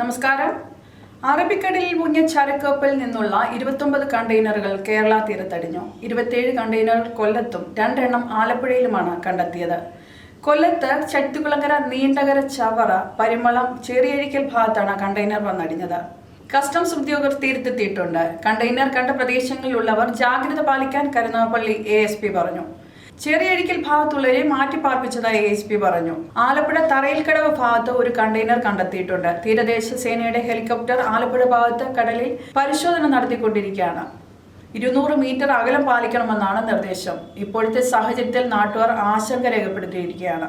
നമസ്കാരം. അറബിക്കടലിൽ മുങ്ങിയ ചരക്കപ്പലിൽ നിന്നുള്ള ഇരുപത്തൊമ്പത് കണ്ടെയ്നറുകൾ കേരള തീരത്തടിഞ്ഞു. ഇരുപത്തിയേഴ് കണ്ടെയ്നറുകൾ കൊല്ലത്തും രണ്ടെണ്ണം ആലപ്പുഴയിലുമാണ് കണ്ടെത്തിയത്. കൊല്ലത്ത് ചട്ടിക്കുളങ്കര നീണ്ടകര ചവറ പരിമളം ചെറിയഴിക്കൽ ഭാഗത്താണ് കണ്ടെയ്നർ വന്നടിഞ്ഞത്. കസ്റ്റംസ് ഉദ്യോഗർ തീരത്തെത്തിയിട്ടുണ്ട്. കണ്ടെയ്നർ കണ്ട പ്രദേശങ്ങളിലുള്ളവർ ജാഗ്രത പാലിക്കാൻ കരുനാഗപ്പള്ളി എ പറഞ്ഞു. ചെറിയഴിക്കൽ ഭാഗത്തുള്ളവരെ മാറ്റിപ്പാർപ്പിച്ചതായി എസ് പി പറഞ്ഞു. ആലപ്പുഴ തറയിൽക്കടവ് ഭാഗത്ത് ഒരു കണ്ടെയ്നർ കണ്ടെത്തിയിട്ടുണ്ട്. തീരദേശ സേനയുടെ ഹെലികോപ്റ്റർ ആലപ്പുഴ ഭാഗത്ത് കടലിൽ പരിശോധന നടത്തിക്കൊണ്ടിരിക്കുകയാണ്. ഇരുന്നൂറ് മീറ്റർ അകലം പാലിക്കണമെന്നാണ് നിർദ്ദേശം. ഇപ്പോഴത്തെ സാഹചര്യത്തിൽ നാട്ടുകാർ ആശങ്ക രേഖപ്പെടുത്തിയിരിക്കുകയാണ്.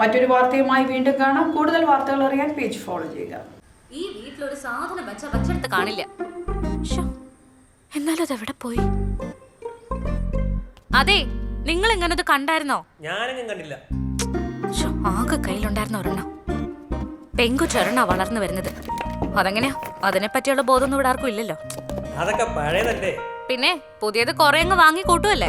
മറ്റൊരു വാർത്തയുമായി വീണ്ടും കാണാം. കൂടുതൽ വാർത്തകൾ അറിയാൻ പേജ് ഫോളോ ചെയ്യുക. ഈ വീട്ടിലൊരു സാധനം വെച്ച വച്ചെടുത്ത് കാണില്ല. ശ്ശോ, എന്നാലും അതെവിടെ പോയി? അതെ നിങ്ങൾ ഇങ്ങനെ ഇത് കണ്ടായിരുന്നോ? ഞാനെങ്ങും കണ്ടില്ല. ശ്ശോ, ആകെ കയ്യിലുണ്ടായിരുന്ന ഒരെണ്ണം. പെങ്കുച്ചൊരെണ്ണ വളർന്നു വരുന്നത്. അതെങ്ങനെയാ? അതിനെ പറ്റിയുള്ള ബോധമൊന്നും ഇവിടെ ആർക്കും ഇല്ലല്ലോ. അതൊക്കെ പഴയതല്ലേ? പിന്നെ പുതിയത് കൊറേ അങ്ങ് വാങ്ങി കൂട്ടുമല്ലേ